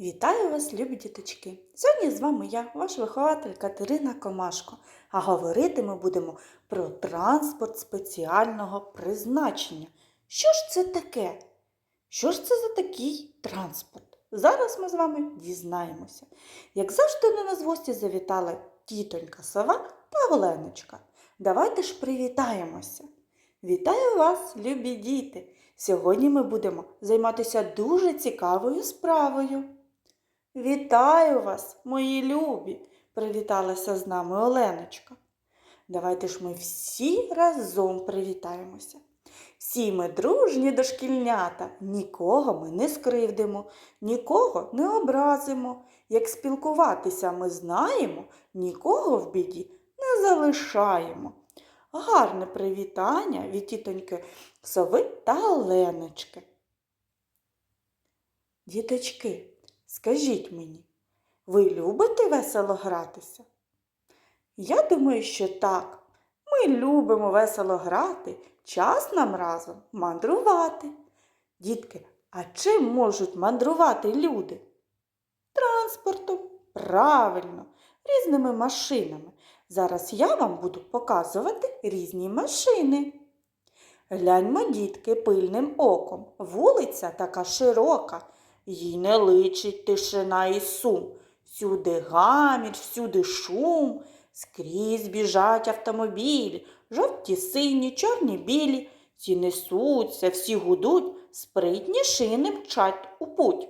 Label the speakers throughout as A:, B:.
A: Вітаю вас, любі діточки! Сьогодні з вами я, ваш вихователь Катерина Комашко, а говорити ми будемо про транспорт спеціального призначення. Що ж це таке? Що ж це за такий транспорт? Зараз ми з вами дізнаємося. Як завжди до нас гості завітала тітонька сова та Оленочка. Давайте ж привітаємося. Вітаю вас, любі діти! Сьогодні ми будемо займатися дуже цікавою справою. Вітаю вас, мої любі! привіталася з нами Оленочка. Давайте ж ми всі разом привітаємося. Всі ми дружні дошкільнята, нікого ми не скривдимо, нікого не образимо. Як спілкуватися ми знаємо, нікого в біді не залишаємо. Гарне привітання від тітоньки Сови та Оленочки. Діточки, скажіть мені, ви любите весело гратися? Я думаю, що так. Ми любимо весело грати, час нам разом мандрувати. Дітки, а чим можуть мандрувати люди? Транспортом, правильно, різними машинами. Зараз я вам буду показувати різні машини. Гляньмо, дітки, пильним оком. Вулиця така широка, їй не личить тишина і сум. Всюди гамір, всюди шум, скрізь біжать автомобілі, жовті, сині, чорні, білі. Ці несуться, всі гудуть, спритні шини мчать у путь.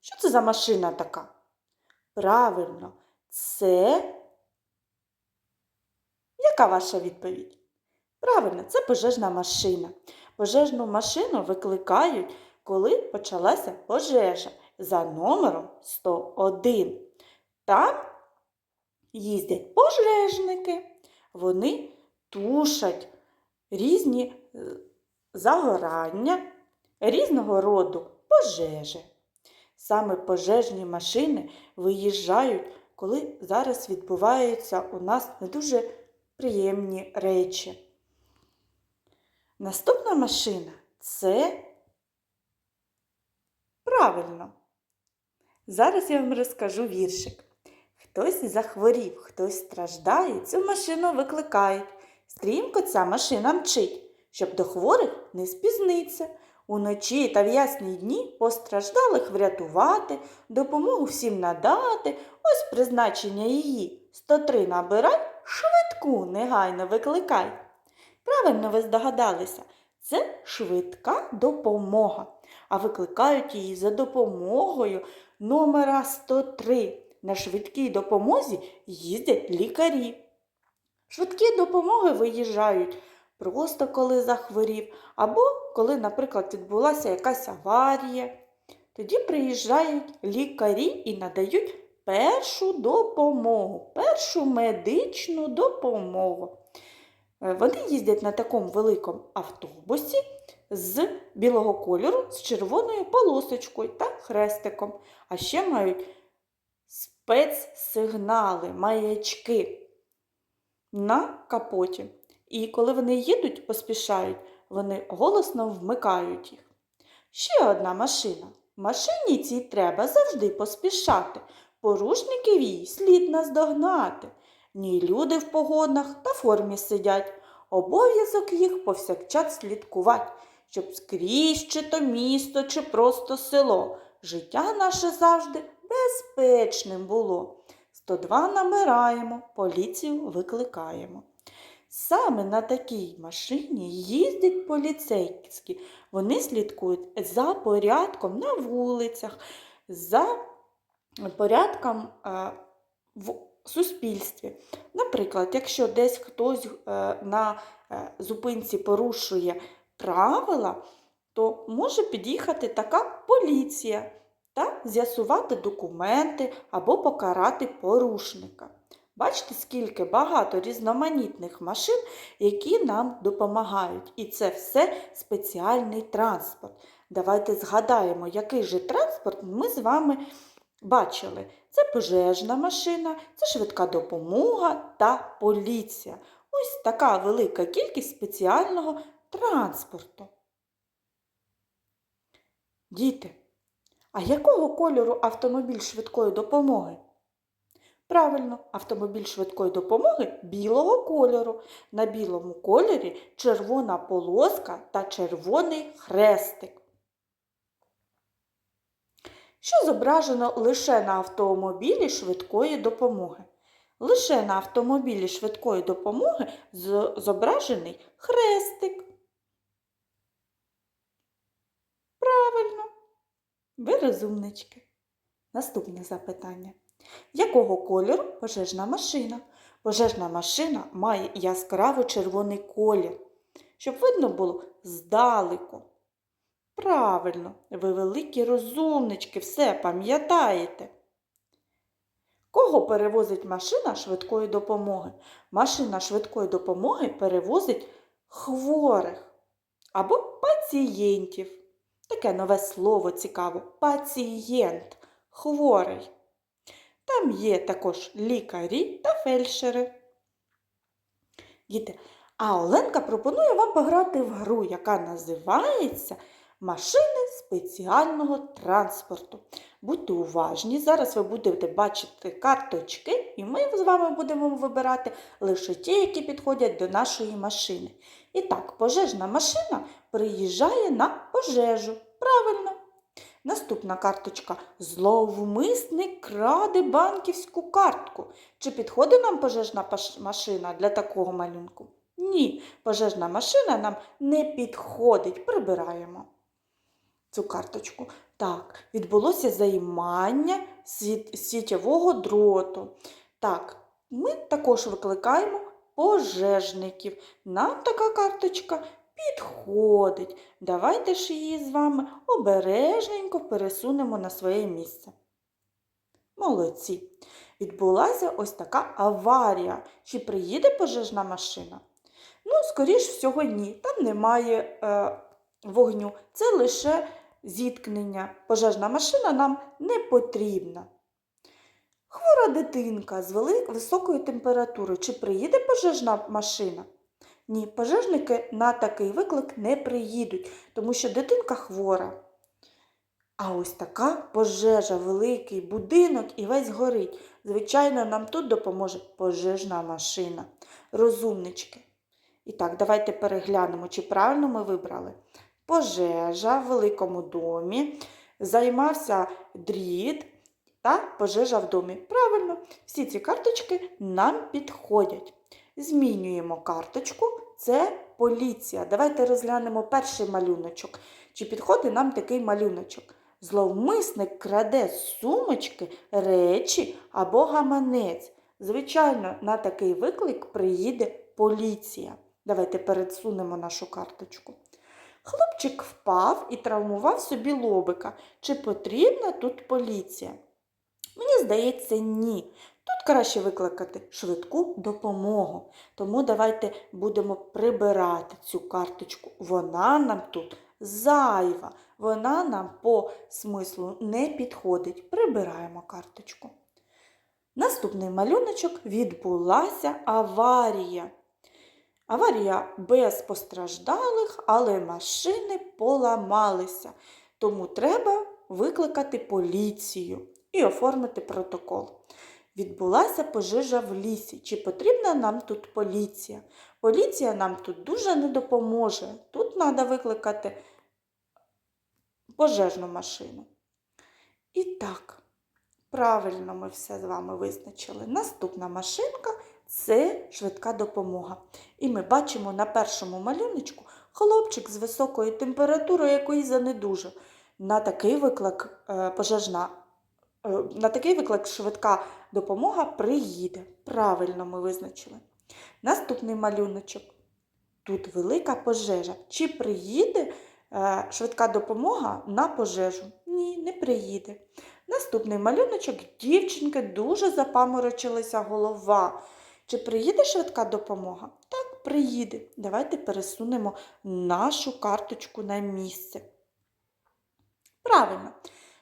A: Що це за машина така? Правильно, це. Яка ваша відповідь? Правильно, це пожежна машина. Пожежну машину викликають, коли почалася пожежа за номером 101. Там їздять пожежники. Вони тушать різні е, загорання, різного роду пожежі. Саме пожежні машини виїжджають, коли зараз відбуваються у нас не дуже приємні речі. Наступна машина це правильно. Зараз я вам розкажу віршик. Хтось захворів, хтось страждає, цю машину викликають. Стрімко ця машина мчить, щоб до хворих не спізниться. Уночі та в ясні дні постраждалих врятувати, допомогу всім надати. Ось призначення її. 103 набирай, швидку негайно викликай. Правильно ви здогадалися, це швидка допомога, а викликають її за допомогою номера 103. На швидкій допомозі їздять лікарі. Швидкі допомоги виїжджають просто коли захворів, або коли, наприклад, відбулася якась аварія. Тоді приїжджають лікарі і надають першу допомогу, першу медичну допомогу. Е, Вони їздять на такому великому автобусі з білого кольору, з червоною полосочкою та хрестиком. А ще мають спецсигнали, маячки на капоті. І коли вони їдуть, поспішають, вони голосно вмикають їх. Ще одна машина. Машині цій треба завжди поспішати. Порушників їй слід наздогнати. Ні люди в погонах та формі сидять. Обов'язок їх повсякчас слідкувати, щоб скрізь чи то місто, чи просто село. Життя наше завжди безпечним було. 102 набираємо, поліцію викликаємо. Саме на такій машині їздять поліцейські. Вони слідкують за порядком на вулицях, за порядком е, в суспільстві. Наприклад, якщо десь хтось е, на е, зупинці порушує правила, то може під'їхати така поліція та з'ясувати документи або покарати порушника. Бачите, скільки багато різноманітних машин, які нам допомагають. І це все спеціальний транспорт. Давайте згадаємо, який же транспорт ми з вами бачили. Це пожежна машина, це швидка допомога та поліція. Ось така велика кількість спеціального транспорту. Діти, А якого кольору автомобіль швидкої допомоги? Правильно, автомобіль швидкої допомоги білого кольору. На білому кольорі червона полоска та червоний хрестик. Що зображено лише на автомобілі швидкої допомоги? Лише на автомобілі швидкої допомоги зображений хрестик. Правильно. Ви розумнички. Наступне запитання. Якого кольору пожежна машина? Пожежна машина має яскраво червоний колір, щоб видно було здалеку. Правильно, ви великі розумнички, все пам'ятаєте. Кого перевозить машина швидкої допомоги? Машина швидкої допомоги перевозить хворих або пацієнтів. Таке нове слово цікаво. Пацієнт, хворий. Там є також лікарі та фельдшери. Діти, а Оленка пропонує вам пограти в гру, яка називається Машини спеціального транспорту. Будьте уважні, зараз ви будете бачити карточки, і ми з вами будемо вибирати лише ті, які підходять до нашої машини. І так, пожежна машина приїжджає на пожежу. Правильно. Наступна карточка. Зловмисник краде банківську картку. Чи підходить нам пожежна машина для такого малюнку? Ні, пожежна машина нам не підходить. Прибираємо цю карточку. Так, відбулося займання сітєвого дроту. Так, ми також викликаємо пожежників. Нам така карточка підходить. Давайте ж її з вами обережненько пересунемо на своє місце. Молодці. Відбулася ось така аварія. Чи приїде пожежна машина? Ну, скоріш всього, ні. Там немає е, вогню. Це лише зіткнення. Пожежна машина нам не потрібна. Хвора дитинка з високою температурою. Чи приїде пожежна машина? Ні, пожежники на такий виклик не приїдуть, тому що дитинка хвора. А ось така пожежа, великий будинок і весь горить. Звичайно, нам тут допоможе пожежна машина. Розумнички. І так, давайте переглянемо, чи правильно ми вибрали. Пожежа в великому домі, займався дріт та пожежа в домі. Правильно, всі ці карточки нам підходять. Змінюємо карточку. Це поліція. Давайте розглянемо перший малюночок. Чи підходить нам такий малюночок? Зловмисник краде сумочки, речі або гаманець. Звичайно, на такий виклик приїде поліція. Давайте пересунемо нашу карточку. Хлопчик впав і травмував собі лобика. Чи потрібна тут поліція? Мені здається, ні. Тут краще викликати швидку допомогу. Тому давайте будемо прибирати цю карточку. Вона нам тут зайва. Вона нам по смислу не підходить. Прибираємо карточку. Наступний малюночок відбулася аварія. Аварія без постраждалих, але машини поламалися. Тому треба викликати поліцію і оформити протокол. Відбулася пожежа в лісі. Чи потрібна нам тут поліція? Поліція нам тут дуже не допоможе. Тут треба викликати пожежну машину. І так, правильно ми все з вами визначили. Наступна машинка це швидка допомога. І ми бачимо на першому малюночку хлопчик з високою температурою, якої занедужав. На такий виклик е, пожежна, е, на такий виклик швидка допомога приїде. Правильно ми визначили. Наступний малюночок. Тут велика пожежа. Чи приїде е, швидка допомога на пожежу? Ні, не приїде. Наступний малюночок дівчинки дуже запаморочилася голова. Чи приїде швидка допомога? Так, приїде. Давайте пересунемо нашу карточку на місце. Правильно,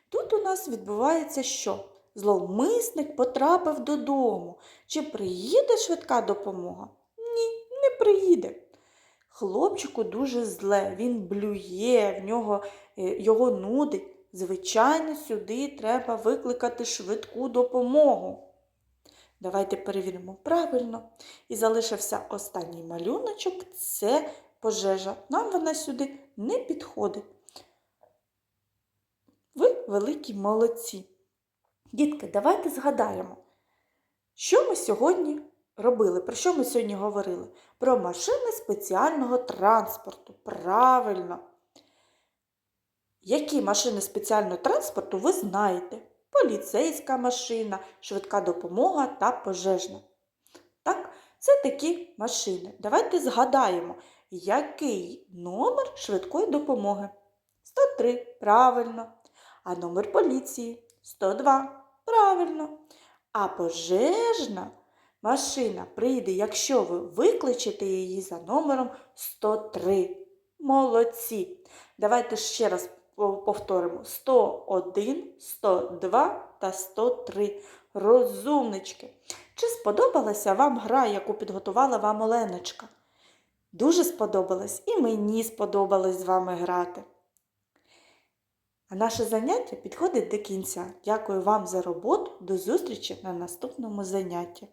A: тут у нас відбувається що? Зловмисник потрапив додому. Чи приїде швидка допомога? Ні, не приїде. Хлопчику дуже зле, він блює, в нього, е, його нудить. Звичайно, сюди треба викликати швидку допомогу. Давайте перевіримо правильно. І залишився останній малюночок це пожежа. Нам вона сюди не підходить. Ви великі молодці. Дітки, давайте згадаємо, що ми сьогодні робили, про що ми сьогодні говорили? Про машини спеціального транспорту. Правильно. Які машини спеціального транспорту ви знаєте? Поліцейська машина, швидка допомога та пожежна. Так, це такі машини. Давайте згадаємо, який номер швидкої допомоги. 103. Правильно. А номер поліції 102. Правильно. А пожежна машина прийде, якщо ви викличете її за номером 103. Молодці. Давайте ще раз повторимо: 101, 102 та 103. Розумнички. Чи сподобалася вам гра, яку підготувала вам Оленочка? Дуже сподобалось і мені сподобалось з вами грати. А наше заняття підходить до кінця. Дякую вам за роботу. До зустрічі на наступному занятті.